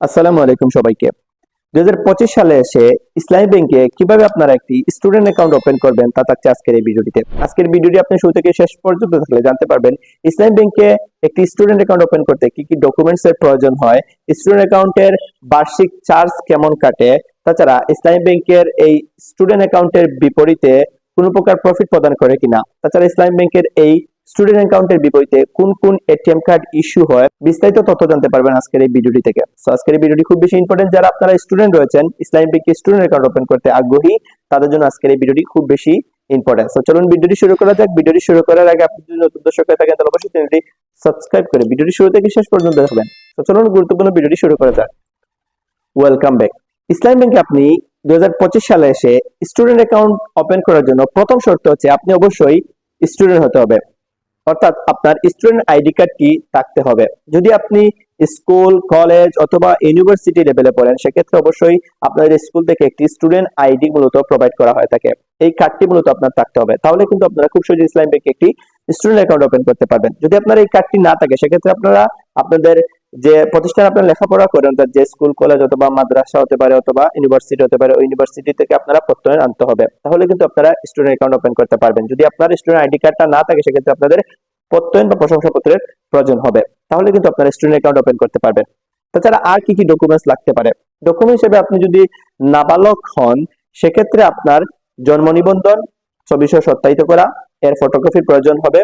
আসসালামু আলাইকুম সবাইকে। দুই সালে এসে ইসলামী ব্যাংকে কীভাবে আপনারা একটি স্টুডেন্ট অ্যাকাউন্ট ওপেন করবেন তা থাকছে আজকের এই ভিডিওটিতে। আজকের ভিডিওটি আপনি শুরু থেকে শেষ পর্যন্ত থাকলে জানতে পারবেন ইসলামী ব্যাংকে একটি স্টুডেন্ট অ্যাকাউন্ট ওপেন করতে কি কি ডকুমেন্টস এর প্রয়োজন হয় স্টুডেন্ট অ্যাকাউন্টের বার্ষিক চার্জ কেমন কাটে, তাছাড়া ইসলামী ব্যাংকের এই স্টুডেন্ট অ্যাকাউন্টের বিপরীতে কোনো প্রকার প্রফিট প্রদান করে কিনা, তাছাড়া ইসলামী ব্যাংকের এই স্টুডেন্ট অ্যাকাউন্টের বিপরীতে কোন কোন এটিএম কার্ড ইস্যু হয়, বিস্তারিত তথ্য জানতে পারবেন আজকের এই ভিডিওটি থেকে। সো আজকের এই ভিডিওটি খুব বেশি ইম্পর্টেন্ট যারা আপনারা স্টুডেন্ট রয়েছেন ইসলামী ব্যাংকে স্টুডেন্ট অ্যাকাউন্ট ওপেন করতে আগ্রহী, তাদের জন্য আজকের এই ভিডিওটি খুব বেশি ইম্পর্টেন্ট সো চলুন ভিডিওটি শুরু করা যাক। ভিডিওটি শুরু করার আগে আপনি যদি নতুন দর্শক হয়ে থাকেন, তাহলে অবশ্যই চ্যানেলটি সাবস্ক্রাইব করে ভিডিওটি শুরু থেকে শেষ পর্যন্ত দেখবেন। তো চলুন গুরুত্বপূর্ণ ভিডিওটি শুরু করা যাক। ওয়েলকাম ব্যাক ইসলাম ব্যাংকে আপনি দু হাজার পঁচিশ সালে এসে স্টুডেন্ট অ্যাকাউন্ট ওপেন করার জন্য প্রথম শর্ত হচ্ছে আপনি অবশ্যই স্টুডেন্ট হতে হবে। অর্থাৎ আপনার স্টুডেন্ট আইডি কার্ডটি থাকতে হবে। যদি আপনি স্কুল কলেজ অথবা ইউনিভার্সিটি লেভেলে পড়েন, সেক্ষেত্রে অবশ্যই আপনাদের স্কুল থেকে একটি স্টুডেন্ট আইডি মূলত প্রোভাইড করা হয়ে থাকে। এই কার্ডটি মূলত আপনার থাকতে হবে। তাহলে কিন্তু আপনারা খুব সহজে ইসলাম ব্যাংকে একটি স্টুডেন্ট অ্যাকাউন্ট ওপেন করতে পারবেন। যদি আপনার এই কার্ডটি না থাকে, সেক্ষেত্রে আপনারা আপনাদের যে প্রতিষ্ঠান আপনারা লেখাপড়া করেন, তার যে স্কুল কলেজ অথবা মাদ্রাসা হতে পারে অথবা ইউনিভার্সিটি হতে পারে, ওই ইউনিভার্সিটি থেকে আপনারা প্রত্যয়ন আনতে হবে। তাহলে কিন্তু আপনারা স্টুডেন্ট অ্যাকাউন্ট ওপেন করতে পারবেন। যদি আপনার স্টুডেন্ট আইডি কার্ডটা না থাকে, সেক্ষেত্রে আপনাদের প্রত্যয়ন বা প্রশংসাপত্রের প্রয়োজন হবে। তাহলে কিন্তু আপনারা স্টুডেন্ট অ্যাকাউন্ট ওপেন করতে পারবেন। তাছাড়া আর কি কি ডকুমেন্টস লাগতে পারে? ডকুমেন্ট হিসেবে আপনি যদি নাবালক হন, সেক্ষেত্রে আপনার জন্ম নিবন্ধন ছবি সহ সত্যায়িত করা, এর ফটোকপির প্রয়োজন হবে।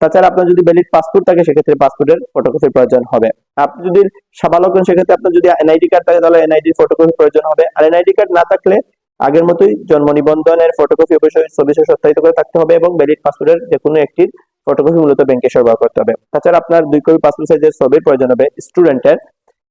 তাছাড়া আপনার যদি ভ্যালিড পাসপোর্ট থাকে, সেক্ষেত্রে পাসপোর্টের ফটোকপির প্রয়োজন হবে। আপনি যদি সাবালক হন, সেক্ষেত্রে আপনার যদি এনআইডি কার্ড থাকে, তাহলে এনআইডি ফটোকপির প্রয়োজন হবে। আর এনআইডি কার্ড না থাকলে আগের মতোই জন্ম নিবন্ধনের ফটোকপি অবশ্যই ছবি সহ সত্যায়িত করে থাকতে হবে এবং ভ্যালিড পাসপোর্টের যে কোনো একটি ফটোকপি মূলত ব্যাংকে সরবরাহ করতে হবে। তাছাড়া আপনার দুই কপি পাসপোর্ট সাইজের ছবির প্রয়োজন হবে স্টুডেন্টের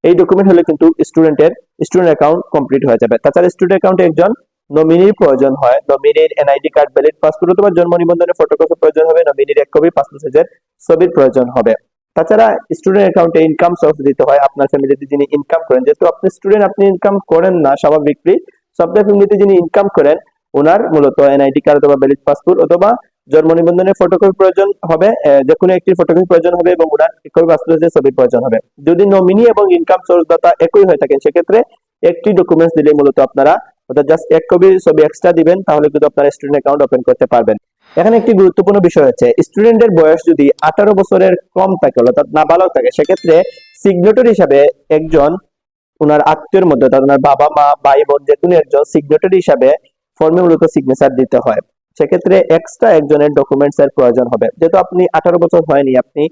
এই ডকুমেন্ট হলে কিন্তু স্টুডেন্টের স্টুডেন্ট অ্যাকাউন্ট কমপ্লিট হয়ে যাবে। তাছাড়া স্টুডেন্ট অ্যাকাউন্টে একজন নমিনির প্রয়োজন হয়। নমিনির এনআইডি কার্ড ভ্যালিড পাসপোর্ট অথবা জন্ম নিবন্ধনের ফটোকপি প্রয়োজন হবে নমিনির এক কপি পাসপোর্ট সাইজের ছবির প্রয়োজন হবে। তাছাড়া স্টুডেন্ট অ্যাকাউন্টে ইনকাম সোর্স দিতে হয় আপনার ফ্যামিলিতে যিনি ইনকাম করেন যেহেতু আপনি স্টুডেন্ট আপনি ইনকাম করেন না স্বাভাবিকলি সবটাই ফ্যামিলিতে যিনি ইনকাম করেন ওনার মূলত এনআইডি কার্ড অথবা ভ্যালিড পাসপোর্ট অথবা জন্ম নিবন্ধনের ফটোকপি প্রয়োজন হবে যে কোনো একটি ফটোকপি প্রয়োজন হবে এবং ওনার একই পাসপোর্টের ছবির প্রয়োজন হবে। যদি নমিনি এবং ইনকাম সোর্স দাতা একই হয়ে থাকেন সেক্ষেত্রে একটি ডকুমেন্টস দিলে মূলত আপনারা অর্থাৎ জাস্ট এক কপি ছবি এক্সট্রা দিবেন, তাহলে কিন্তু আপনারা স্টুডেন্ট অ্যাকাউন্ট ওপেন করতে পারবেন। এখানে একটি গুরুত্বপূর্ণ বিষয় হচ্ছে স্টুডেন্টের বয়স যদি আঠারো বছরের কম থাকে, অর্থাৎ নাবালক থাকে, সেক্ষেত্রে সিগনেটর হিসাবে একজন ওনার আত্মীয়ের মধ্যে, অর্থাৎ ওনার বাবা মা, ভাই বোন, যে কোনো একজন সিগনেটর হিসাবে ফর্মে মূলত সিগনেচার দিতে হয়। সেক্ষেত্রে এক্সট্রা একজনের ডকুমেন্টস এর প্রয়োজন হবে। যেহেতু আপনি আঠারো বছর হয়নি, আপনি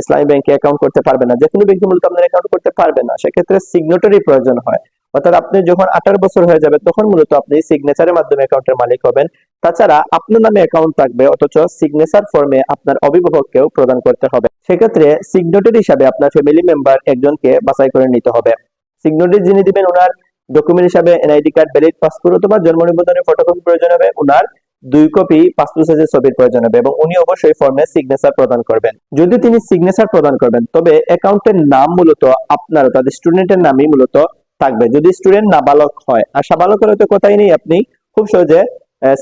ইসলামী ব্যাংকে অ্যাকাউন্ট করতে পারবেন না। যে কোনো ব্যাংকে মূলত আপনার অ্যাকাউন্ট করতে পারবেন না। সেক্ষেত্রে সিগনেটরি প্রয়োজন হয়। অর্থাৎ আপনি যখন আঠারো বছর হয়ে যাবে, তখন মূলত আপনি সিগনেচারের মাধ্যমে অ্যাকাউন্টের মালিক হবেন। তাছাড়া আপনার নামে অ্যাকাউন্ট থাকবে, অথচ সিগনেচার ফর্মে আপনার অভিভাবককেও প্রদান করতে হবে। সেক্ষেত্রে সিগনেটরি হিসাবে আপনার ফ্যামিলি মেম্বার একজনকে বাছাই করে নিতে হবে। সিগনেটরি যিনি দিবেন ওনার ডকুমেন্ট হিসাবে এনআইডি কার্ড ভ্যালিড পাসপোর্ট অথবা জন্ম নিবন্ধনের ফটোকপি প্রয়োজন হবে ওনার দুই কপি পাসপোর্ট সাইজের ছবির প্রয়োজন হবে এবং উনি অবশ্যই ফর্মে সিগনেচার প্রদান করবেন। যদি তিনি সিগনেচার প্রদান করবেন, তবে অ্যাকাউন্টের নাম মূলত আপনার তাদের স্টুডেন্টের নামই মূলত থাকবে। যদি স্টুডেন্ট নাবালক হয়, আর সাবালকের হয়তো কথাই নেই আপনি, খুব সহজে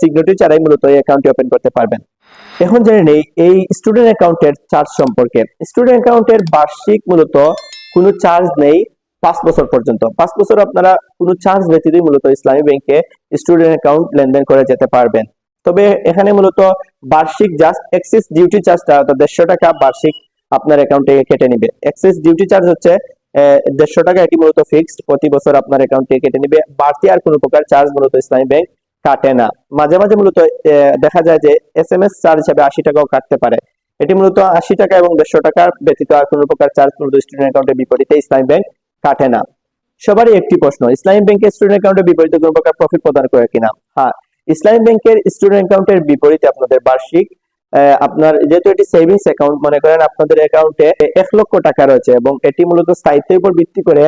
সিগনেটরি ছাড়াই মূলত এই অ্যাকাউন্টটি ওপেন করতে পারবেন। এখন জেনে নেই, এই স্টুডেন্ট অ্যাকাউন্টের চার্জ সম্পর্কে। স্টুডেন্ট অ্যাকাউন্টের বার্ষিক মূলত কোনো চার্জ নেই পাঁচ বছর পর্যন্ত। পাঁচ বছর আপনারা কোনো চার্জ ব্যতীতই মূলত ইসলামী ব্যাংকে স্টুডেন্ট অ্যাকাউন্ট লেনদেন করে যেতে পারবেন। তবে এখানে মূলত বার্ষিক জাস্ট এক্সিস ডিউটি চার্জটা অর্থাৎ দেড়শো টাকা বার্ষিক আপনার অ্যাকাউন্টে কেটে নিবে। এক্সিস ডিউটি চার্জ হচ্ছে দেড়শো টাকা এটি মূলত ফিক্সড প্রতি বছর আপনার অ্যাকাউন্ট থেকে কেটে নিবে। বাড়তি আর কোনো প্রকার চার্জ মূলত ইসলামী ব্যাংক কাটে না। মাঝে মাঝে মূলত দেখা যায় যে এস এম এস চার্জ হিসাবে আশি টাকাও কাটতে পারে। এটি মূলত আশি টাকা এবং দেড়শো টাকার ব্যতীত আর কোনো প্রকার চার্জ মূলত স্টুডেন্ট অ্যাকাউন্টের বিপরীতে ইসলামী ব্যাংক কাটে না। সবারই একটি প্রশ্ন, ইসলামী ব্যাংকের স্টুডেন্ট অ্যাকাউন্টের বিপরীতে কোনো প্রকার প্রফিট প্রদান করে কিনা? হ্যাঁ ইসলামী ব্যাংকের স্টুডেন্ট অ্যাকাউন্টের বিপরীতে আপনাদের বার্ষিক আপনার যেহেতু এটি সেভিংস অ্যাকাউন্ট মনে করেন আপনাদের অ্যাকাউন্টে এক লক্ষ টাকা রয়েছে এবং এটি মূলত স্থায়িত্বের উপর ভিত্তি করে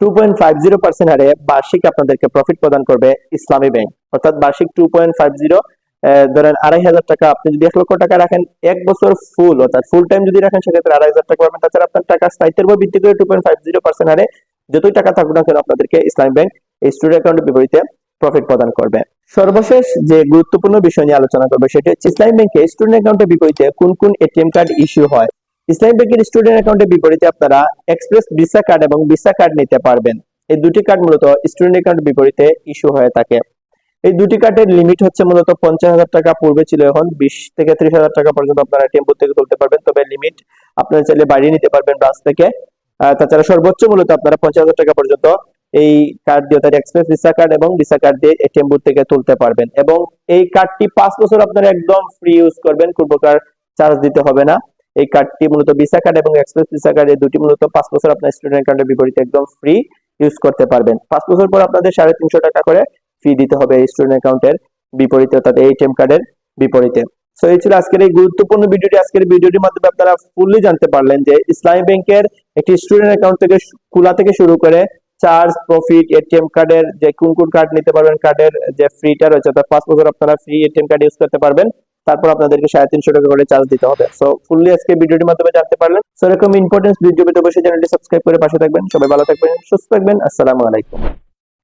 two point five zero percent হারে বার্ষিক আপনাদেরকে প্রফিট প্রদান করবে ইসলামী ব্যাংক। অর্থাৎ বার্ষিক টু পয়েন্ট ফাইভ জিরো ধরেন আড়াই হাজার টাকা, আপনি যদি এক লক্ষ টাকা রাখেন, এক বছর ফুল অর্থাৎ ফুল টাইম যদি রাখেন, সেক্ষেত্রে আড়াই হাজার টাকা পাবেন। তাছাড়া আপনার টাকা স্থায়িত্বের উপর ভিত্তি করে two point five zero percent হারে যতই টাকা থাকুক না কেন, আপনাদেরকে ইসলামী ব্যাংক এই স্টুডেন্ট অ্যাকাউন্টের বিপরীতে প্রফিট প্রদান করবে। সর্বশেষ যে গুরুত্বপূর্ণ বিষয় নিয়ে আলোচনা করবে সেটি হচ্ছে ইসলামী ব্যাংকে স্টুডেন্ট অ্যাকাউন্টের বিপরীতে কোন কোন এটিএম কার্ড ইস্যু হয়? ইসলামী ব্যাংকের স্টুডেন্ট অ্যাকাউন্টের বিপরীতে আপনারা এক্সপ্রেস ভিসা কার্ড এবং ভিসা কার্ড নিতে পারবেন। এই দুটি কার্ড মূলত স্টুডেন্ট অ্যাকাউন্টের বিপরীতে ইস্যু হয়ে থাকে। এই দুটি কার্ডের লিমিট হচ্ছে মূলত পঞ্চাশ হাজার টাকা পূর্বে ছিল, এখন বিশ থেকে ত্রিশ হাজার টাকা পর্যন্ত আপনারা টেম্পো থেকে তুলতে পারবেন। তবে লিমিট আপনারা চাইলে বাড়িয়ে নিতে পারবেন ব্রাঞ্চ থেকে। তাছাড়া সর্বোচ্চ মূলত আপনারা পঞ্চাশ হাজার টাকা পর্যন্ত এই কার্ড দিয়ে তার এক্সপ্রেস ভিসা কার্ড এবং ভিসা কার্ড দিয়ে এটিএম বুথ থেকে তুলতে পারবেন। এবং এই কার্ডটি পাঁচ বছর আপনারা একদম ফ্রি ইউজ করবেন কোনো প্রকার চার্জ দিতে হবে না। এই কার্ডটি মূলত ভিসা কার্ড এবং এক্সপ্রেস ভিসা কার্ড এই দুটি মূলত পাঁচ বছর আপনার স্টুডেন্ট অ্যাকাউন্টের বিপরীতে একদম ফ্রি ইউজ করতে পারবেন। পাঁচ বছর পর আপনাদের সাড়ে তিনশো টাকা করে ফি দিতে হবে এই স্টুডেন্ট অ্যাকাউন্টের বিপরীতে অর্থাৎ এটিএম কার্ডের বিপরীতে। সো এই ছিল আজকের এই গুরুত্বপূর্ণ ভিডিওটি আজকের ভিডিওটির মাধ্যমে আপনারা ফুললি জানতে পারলেন যে ইসলামী ব্যাংকের একটি স্টুডেন্ট অ্যাকাউন্ট থেকে খোলা থেকে শুরু করে চার্জ প্রফিট এটিএম কার্ডের যে কোন কোন কার্ড নিতে পারবেন কার্ডের যে ফ্রিটা রয়েছে, অর্থাৎ পাঁচ বছর আপনারা ফ্রি এটিএম কার্ড ইউজ করতে পারবেন, তারপর আপনাদেরকে সাড়ে তিনশো টাকা করে চার্জ দিতে হবে। সো ফুললি আজকে ভিডিওটির মাধ্যমে জানতে পারলেন। সো এরকম ইম্পর্টেন্স ভিডিও পেতে অবশ্যই চ্যানেলটি সাবস্ক্রাইব করে পাশে থাকবেন। সবাই ভালো থাকবেন, সুস্থ থাকবেন। আসসালামু আলাইকুম।